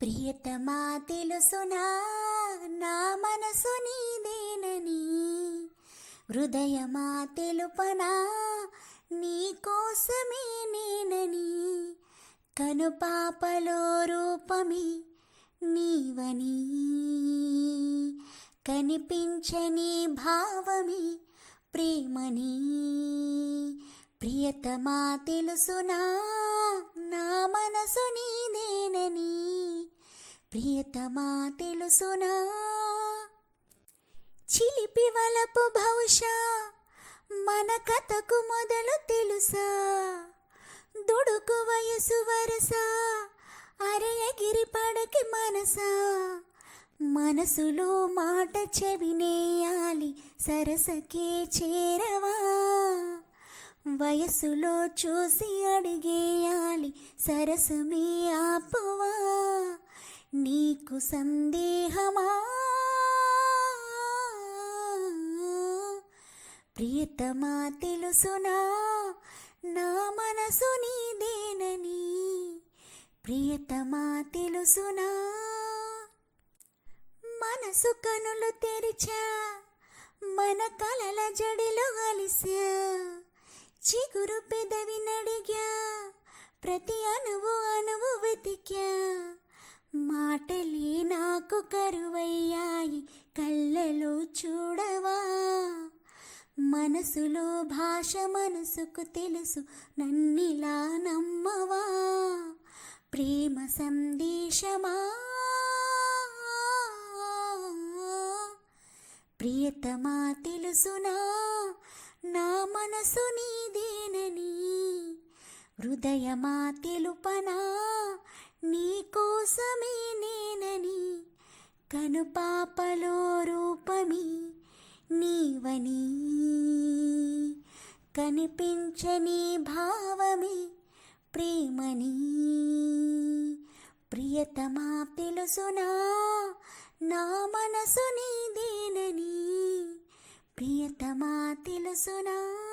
ప్రియతమా తెలుసునా? నా మనసు నీదేనని? హృదయమా తెలుపనా? నీ కోసమే నేనని? కనుపాపలో రూపమి నీవని. కనిపించని భావమి ప్రేమని. ప్రియతమా తెలుసునా? నా మనసు నీదేనని? ప్రియతమా తెలుసునా? చిలిపి వలపు బహుశా మన కథకు మొదలు తెలుసా? దుడుకు వయసు వరస అరే ఎగిరి పడకి మనసా? మనసులో మాట చెవినేయాలి సరసకే చేరవా? వయసులో చూసి అడిగేయాలి సరసమే ఆపువా? నీకు సందేహమా? ప్రియతమా తెలుసునా? నా మనసు నీదేనని? ప్రియతమా తెలుసునా? మనసు కనులు తెరిచా? మన కలల జడిలో అలిసా చిగురు పెదవి నడిగా? ప్రతి అణువు అణువు వెతికా మాటలే నాకు కరువయ్యాయి కళ్ళలో చూడవా? మనసులో భాష మనసుకు తెలుసు నన్నిలా నమ్మవా? ప్రేమ సందేశమా? ప్రియతమా తెలుసునా? నా మనసు నీదే హృదయమా తెలుపనా? నీ కోసమే నేనని కనుపాపలో రూపమి నీవని. కనిపించని భావమి ప్రేమని. ప్రియతమా తెలుసునా? నా మనసు నీదేనని. ప్రియతమా తెలుసునా?